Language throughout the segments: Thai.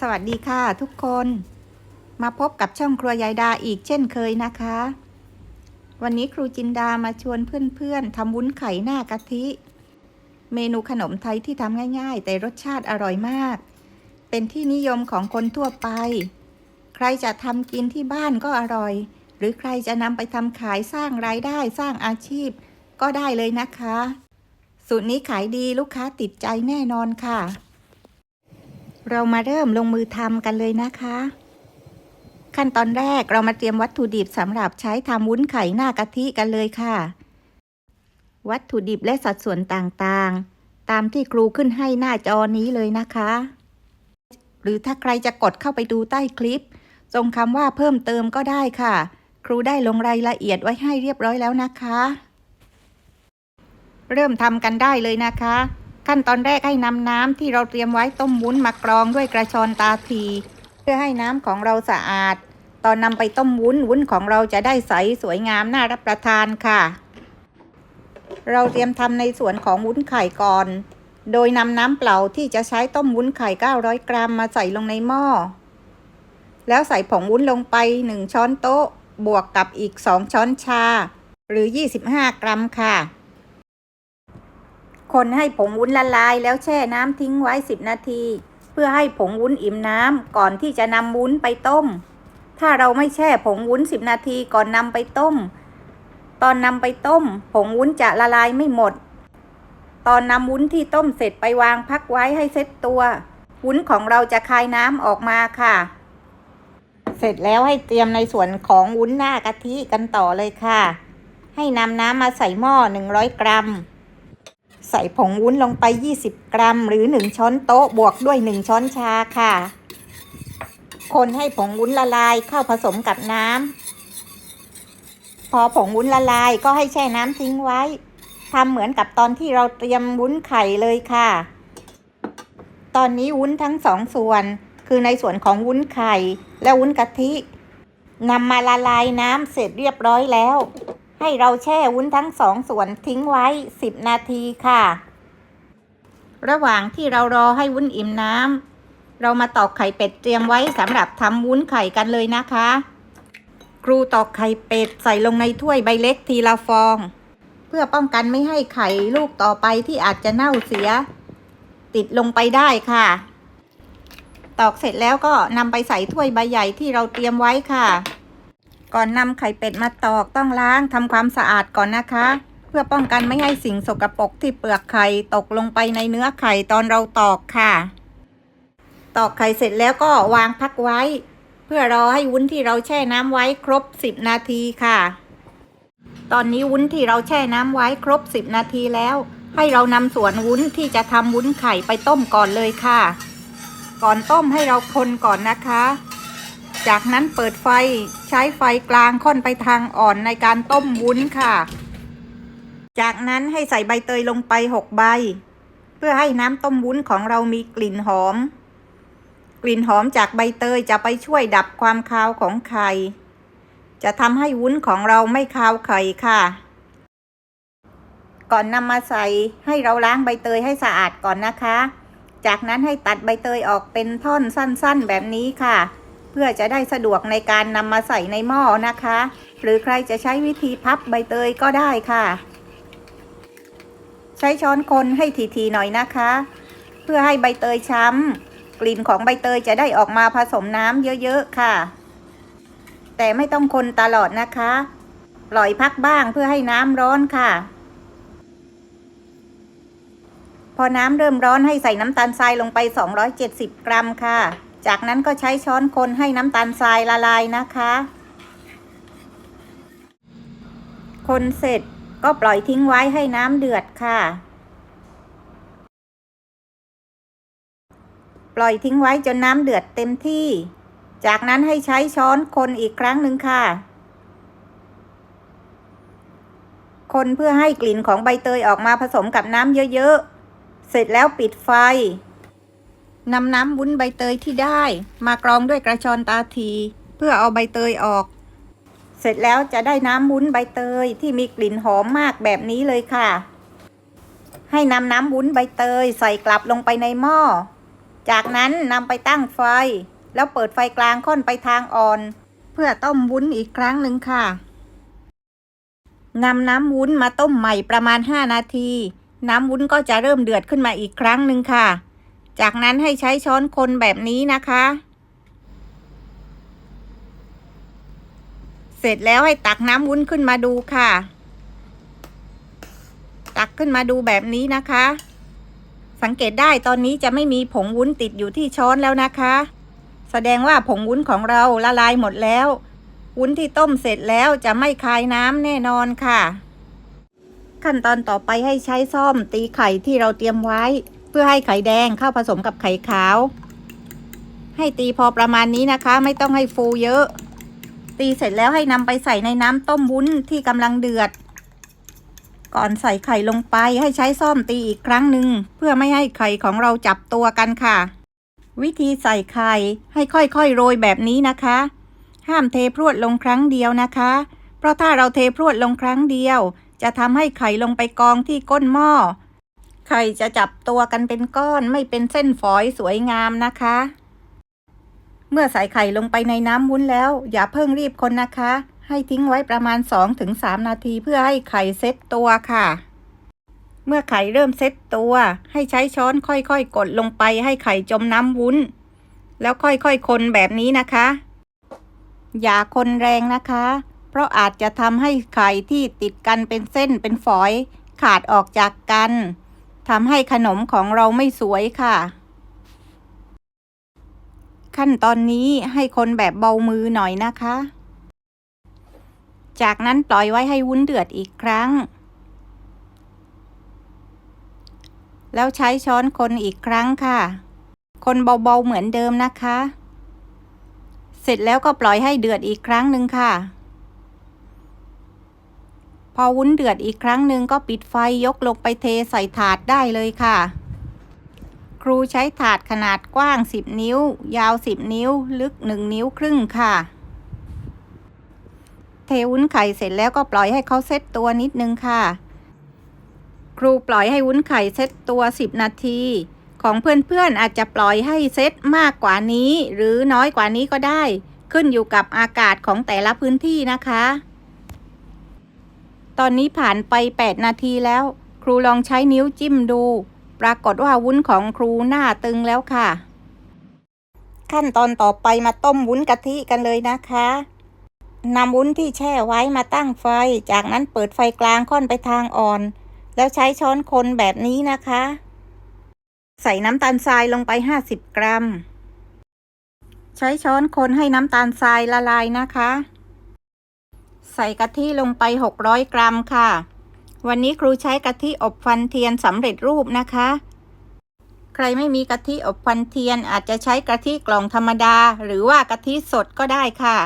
สวัสดีค่ะทุกคน มาพบกับช่องครัวยายดาอีกเช่นเคยนะคะ วันนี้ครูจินดามาชวนเพื่อนๆทำวุ้นไข่หน้ากะทิ เมนูขนมไทยที่ทำง่ายๆ แต่รสชาติอร่อยมาก เป็นที่นิยมของคนทั่วไป ใครจะทำกินที่บ้านก็อร่อย หรือใครจะนำไปทำขายสร้างรายได้สร้างอาชีพ ก็ได้เลยนะคะ สูตรนี้ขายดีลูกค้าติดใจแน่นอนค่ะ เรามาเริ่มลงมือทำกันเลยนะคะ ขั้นตอนแรกเรามาเตรียมวัตถุดิบสำหรับใช้ทำวุ้นไข่หน้ากะทิกันเลยค่ะ วัตถุดิบและสัดส่วนต่างๆ ตามที่ครูขึ้นให้หน้าจอนี้เลยนะคะ หรือถ้าใครจะกดเข้าไปดูใต้คลิปทรงคำว่าเพิ่มเติมก็ได้ค่ะ ครูได้ลงรายละเอียดไว้ให้เรียบร้อยแล้วนะคะ เริ่มทำกันได้เลยนะคะ ขั้นตอนแรกให้นำน้ำที่เราเตรียมไว้ต้มวุ้นมากรองด้วยกระชอนตาที เพื่อให้น้ำของเราสะอาด ตอนนำไปต้มวุ้นวุ้นของเราจะได้ใสสวยงามน่ารับประทานค่ะ เราเตรียมทำในส่วนของวุ้นไข่ก่อน โดยนำน้ำเปล่าที่จะใช้ต้มวุ้นไข่ 900 กรัมมาใส่ลงในหม้อ แล้วใส่ผงวุ้นลงไป 1 ช้อนโต๊ะ บวกกับอีก 2 ช้อนชา หรือ 25 กรัมค่ะ คนให้ผงวุ้นละลายแล้วแช่น้ำทิ้งไว้ 10 นาที เพื่อให้ผงวุ้นอิ่มน้ำก่อนที่จะนำวุ้นไปต้ม ถ้าเราไม่แช่ผงวุ้น 10 นาทีก่อนนำไปต้ม ตอนนำไปต้ม ผงวุ้นจะละลายไม่หมด ตอนนำวุ้นที่ต้มเสร็จไปวางพักไว้ให้เซ็ตตัว วุ้นของเราจะคายน้ำออกมาค่ะ เสร็จแล้วให้เตรียมในส่วนของวุ้นหน้ากะทิกันต่อเลยค่ะ ให้นำน้ำมาใส่หม้อ 100 กรัม ใส่ผงวุ้นลงไป 20 กรัม หรือ 1 ช้อนโต๊ะบวกด้วย 1 ช้อนชาค่ะ คนให้ผงวุ้นละลายเข้าผสมกับน้ำพอผงวุ้นละลายก็ให้แช่น้ำทิ้งไว้ทำเหมือนกับตอนที่เราเตรียมวุ้นไข่เลยค่ะ ตอนนี้วุ้นทั้งสองส่วน คือในส่วนของวุ้นไข่และวุ้นกะทินำมาละลายน้ำเสร็จเรียบร้อยแล้ว ให้เราแช่วุ้นทั้งสองส่วนทิ้งไว้ 10 นาทีค่ะ ระหว่างที่เรารอให้วุ้นอิ่มน้ำเรามาตอกไข่เป็ดเตรียมไว้สำหรับทำวุ้นไข่กันเลยนะคะ ครูตอกไข่เป็ดใส่ลงในถ้วยใบเล็กทีละฟอง เพื่อป้องกันไม่ให้ไข่ลูกต่อไปที่อาจจะเน่าเสีย ติดลงไปได้ค่ะ ตอกเสร็จแล้วก็นำไปใส่ถ้วยใบใหญ่ที่เราเตรียมไว้ค่ะ ก่อนนำไข่เป็ดมาตอกต้องล้างทำความสะอาดก่อนนะคะ เพื่อป้องกันไม่ให้สิ่งสกปรกที่เปลือกไข่ตกลงไปในเนื้อไข่ตอนเราตอกค่ะ ตอกไข่เสร็จแล้วก็วางพักไว้ เพื่อรอให้วุ้นที่เราแช่น้ำไว้ครบ 10 นาทีค่ะ ตอนนี้วุ้นที่เราแช่น้ำไว้ครบ 10 นาทีแล้ว ให้เรานำส่วนวุ้นที่จะทำวุ้นไข่ไปต้มก่อนเลยค่ะ ก่อนต้มให้เราคนก่อนนะคะ จากนั้นเปิดไฟใช้ไฟกลางค่อนไปทางอ่อนในการต้มวุ้นค่ะ จากนั้นให้ใส่ใบเตยลงไป6ใบ เพื่อให้น้ำต้มวุ้นของเรามีกลิ่นหอม กลิ่นหอมจากใบเตยจะไปช่วยดับความคาวของไข่ จะทำให้วุ้นของเราไม่คาวไข่ค่ะ ก่อนนำมาใส่ให้เราล้างใบเตยให้สะอาดก่อนนะคะ จากนั้นให้ตัดใบเตยออกเป็นท่อนสั้น ๆ แบบนี้ค่ะ พื่อจะได้สะดวกในการนำมาใส่ในหม้อนะคะ หรือใครจะใช้วิธีพับใบเตยก็ได้ค่ะ ใช้ช้อนคนให้ทีๆหน่อยนะคะ เพื่อให้ใบเตยช้ำกลิ่นของใบเตยจะได้ออกมาผสมน้ำเยอะๆค่ะ แต่ไม่ต้องคนตลอดนะคะ ปล่อยพักบ้างเพื่อให้น้ำร้อนค่ะพอน้ำเริ่มร้อนให้ใส่น้ำตาลทรายลงไป 270 กรัมค่ะ จากนั้นก็ใช้ช้อนคนให้น้ำตาลทรายละลายนะคะ คนเสร็จก็ปล่อยทิ้งไว้ให้น้ำเดือดค่ะ ปล่อยทิ้งไว้จนน้ำเดือดเต็มที่ จากนั้นให้ใช้ช้อนคนอีกครั้งหนึ่งค่ะ คนเพื่อให้กลิ่นของใบเตยออกมาผสมกับน้ำเยอะๆ เสร็จแล้วปิดไฟ นำน้ำวุ้นใบเตยที่ได้ มากรองด้วยกระชอนตาที เพื่อเอาใบเตยออก เสร็จแล้วจะได้น้ำวุ้นใบเตยที่มีกลิ่นหอมมากแบบนี้เลยค่ะ ให้นำน้ำวุ้นใบเตยใส่กลับลงไปในหม้อ จากนั้นนำไปตั้งไฟ แล้วเปิดไฟกลางค่อนไปทางอ่อน เพื่อต้มวุ้นอีกครั้งหนึ่งค่ะนำน้ำวุ้นมาต้มใหม่ประมาณ 5 นาที น้ำวุ้นก็จะเริ่มเดือดขึ้นมาอีกครั้งหนึ่งค่ะ จากนั้นให้ใช้ช้อนคนแบบนี้นะคะ เสร็จแล้วให้ตักน้ำวุ้นขึ้นมาดูค่ะ ตักขึ้นมาดูแบบนี้นะคะ สังเกตได้ตอนนี้จะไม่มีผงวุ้นติดอยู่ที่ช้อนแล้วนะคะ แสดงว่าผงวุ้นของเราละลายหมดแล้ว วุ้นที่ต้มเสร็จแล้วจะไม่คายน้ำแน่นอนค่ะ ขั้นตอนต่อไปให้ใช้ซ่อมตีไข่ที่เราเตรียมไว้ พื่อให้ไข่แดงเข้าผสมกับไข่ขาว ให้ตีพอประมาณนี้นะคะ ไม่ต้องให้ฟูเยอะ ตีเสร็จแล้วให้นำไปใส่ในน้ำต้มวุ้นที่กำลังเดือด ก่อนใส่ไข่ลงไปให้ใช้ซ่อมตีอีกครั้งหนึ่งเพื่อไม่ให้ไข่ของเราจับตัวกันค่ะ วิธีใส่ไข่ให้ค่อยๆโรยแบบนี้นะคะ ห้ามเทพรวดลงครั้งเดียวนะคะ เพราะถ้าเราเทพรวดลงครั้งเดียว จะทำให้ไข่ลงไปกองที่ก้นหม้อ ไข่จะจับตัวกันเป็นก้อนไม่เป็นเส้นฝอยสวยงามนะคะ เมื่อใส่ไข่ลงไปในน้ำวุ้นแล้ว อย่าเพิ่งรีบคนนะคะ ให้ทิ้งไว้ประมาณ 2-3 นาทีเพื่อให้ไข่เซ็ตตัวค่ะ เมื่อไข่เริ่มเซ็ตตัว ให้ใช้ช้อนค่อยๆ กดลงไปให้ไข่จมน้ำวุ้น แล้วค่อยๆ คนแบบนี้นะคะ อย่าคนแรงนะคะ เพราะอาจจะทำให้ไข่ที่ติดกันเป็นเส้นเป็นฝอยขาดออกจากกัน ทำให้ขนมของเราไม่สวยค่ะ ขั้นตอนนี้ให้คนแบบเบามือหน่อยนะคะ จากนั้นปล่อยไว้ให้วุ้นเดือดอีกครั้ง แล้วใช้ช้อนคนอีกครั้งค่ะ คนเบาๆเหมือนเดิมนะคะ เสร็จแล้วก็ปล่อยให้เดือดอีกครั้งหนึ่งค่ะ พอวุ้นเดือดอีกครั้งหนึ่งก็ปิดไฟยกลงไปเทใส่ถาดได้เลยค่ะ ครูใช้ถาดขนาดกว้าง 10 นิ้ว ยาว 10 นิ้ว ลึก 1 นิ้วครึ่งค่ะ เทวุ้นไข่เสร็จแล้วก็ปล่อยให้เขาเซตตัวนิดนึงค่ะ ครูปล่อยให้วุ้นไข่เซตตัว 10 นาทีของเพื่อนๆอาจจะปล่อยให้เซตมากกว่านี้ หรือน้อยกว่านี้ก็ได้ ขึ้นอยู่กับอากาศของแต่ละพื้นที่นะคะ ตอนนี้ผ่านไป 8 นาทีแล้ว ครูลองใช้นิ้วจิ้มดู ปรากฏว่าวุ้นของครูหน้าตึงแล้วค่ะ ขั้นตอนต่อไปมาต้มวุ้นกะทิกันเลยนะคะนำวุ้นที่แช่ไว้มาตั้งไฟ จากนั้นเปิดไฟกลางค่อนไปทางอ่อน แล้วใช้ช้อนคนแบบนี้นะคะ ใส่น้ำตาลทรายลงไป 50 กรัม ใช้ช้อนคนให้น้ำตาลทรายละลายนะคะ ใส่กะทิลงไป 600 กรัมค่ะ วันนี้ครูใช้กะทิอบฟันเทียนสำเร็จรูปนะคะ ใครไม่มีกะทิอบฟันเทียนอาจจะใช้กะทิกล่องธรรมดา หรือว่ากะทิสดก็ได้ค่ะ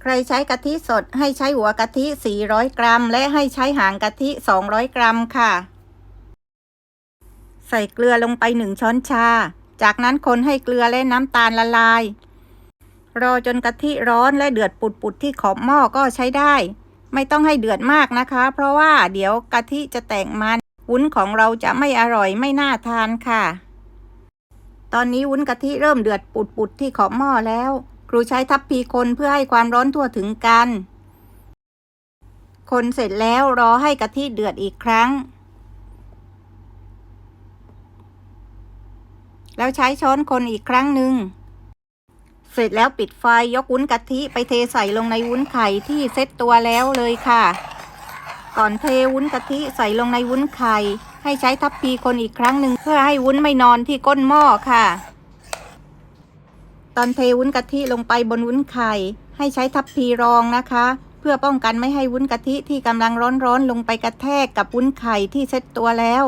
ใครใช้กะทิสดให้ใช้หัวกะทิ 400 กรัม และให้ใช้หางกะทิ 200 กรัมค่ะ ใส่เกลือลงไป 1 ช้อนชา จากนั้นคนให้เกลือและน้ำตาลละลาย รอจนกะทิร้อนและเดือดปุดๆที่ขอบหม้อก็ใช้ได้ ไม่ต้องให้เดือดมากนะคะ เพราะว่าเดี๋ยวกะทิจะแตกมันวุ้นของเราจะไม่อร่อยไม่น่าทานค่ะ ตอนนี้วุ้นกะทิเริ่มเดือดปุดๆที่ขอบหม้อแล้ว ครูใช้ทัพพีคนเพื่อให้ความร้อนทั่วถึงกัน คนเสร็จแล้วรอให้กะทิเดือดอีกครั้ง แล้วใช้ช้อนคนอีกครั้งหนึ่ง เสร็จแล้วปิดไฟยกวุ้นกะทิไปเทใส่ลงในวุ้นไข่ที่เซ็ตตัวแล้วเลยค่ะ ก่อนเทวุ้นกะทิใส่ลงในวุ้นไข่ ให้ใช้ทัพพีคนอีกครั้งหนึ่งเพื่อให้วุ้นไม่นอนที่ก้นหม้อค่ะ ตอนเทวุ้นกะทิลงไปบนวุ้นไข่ ให้ใช้ทัพพีรองนะคะ เพื่อป้องกันไม่ให้วุ้นกะทิที่กำลังร้อนๆลงไปกระแทกกับวุ้นไข่ที่เซ็ตตัวแล้ว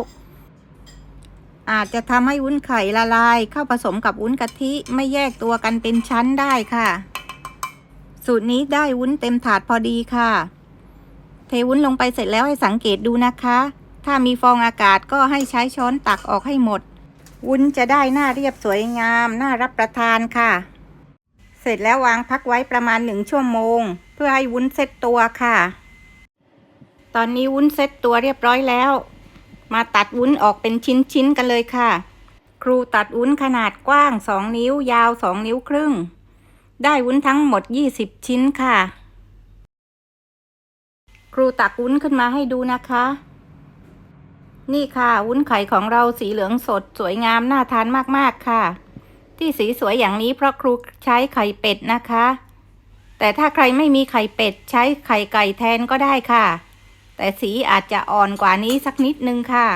อาจจะทำให้วุ้นไข่ละลาย เข้าผสมกับวุ้นกะทิไม่แยกตัวกันเป็นชั้นได้ค่ะ สูตรนี้ได้วุ้นเต็มถาดพอดีค่ะ เทวุ้นลงไปเสร็จแล้วให้สังเกตดูนะคะ ถ้ามีฟองอากาศก็ให้ใช้ช้อนตักออกให้หมด วุ้นจะได้หน้าเรียบสวยงาม น่ารับประทานค่ะ เสร็จแล้ววางพักไว้ประมาณหนึ่งชั่วโมง เพื่อให้วุ้นเซ็ตตัวค่ะ ตอนนี้วุ้นเซ็ตตัวเรียบร้อยแล้ว มาตัดวุ้นออกเป็นชิ้นๆกันเลยค่ะ ครูตัดวุ้นขนาดกว้าง 2 นิ้วยาว 2 นิ้วครึ่ง ได้วุ้นทั้งหมด 20 ชิ้นค่ะ ครูตักวุ้นขึ้นมาให้ดูนะคะ นี่ค่ะ วุ้นไข่ของเราสีเหลืองสดสวยงามน่าทานมากๆค่ะ ที่สีสวยอย่างนี้เพราะครูใช้ไข่เป็ดนะคะ แต่ถ้าใครไม่มีไข่เป็ด ใช้ไข่ไก่แทนก็ได้ค่ะ แต่สีอาจจะอ่อนกว่านี้สักนิดนึงค่ะ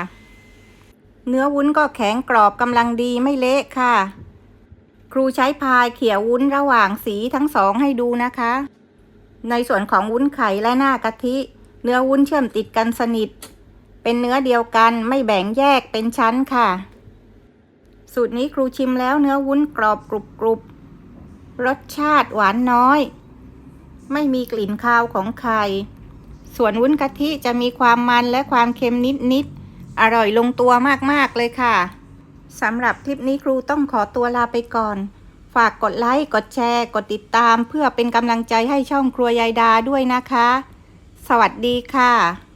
เนื้อวุ้นก็แข็งกรอบกำลังดีไม่เละค่ะ ครูใช้พายเขี่ยวุ้นระหว่างสีทั้งสองให้ดูนะคะ ในส่วนของวุ้นไข่และหน้ากะทิ เนื้อวุ้นเชื่อมติดกันสนิท เป็นเนื้อเดียวกันไม่แบ่งแยกเป็นชั้นค่ะ สูตรนี้ครูชิมแล้วเนื้อวุ้นกรอบกรุบกรุบรสชาติหวานน้อย ไม่มีกลิ่นคาวของไข่ ส่วนวุ้นกะทิจะมีความมันและความเค็มนิดๆ อร่อยลงตัวมากๆเลยค่ะ สำหรับคลิปนี้ครูต้องขอตัวลาไปก่อน ฝากกดไลค์ กดแชร์ กดติดตาม เพื่อเป็นกำลังใจให้ช่องครัวยายดาด้วยนะคะ สวัสดีค่ะ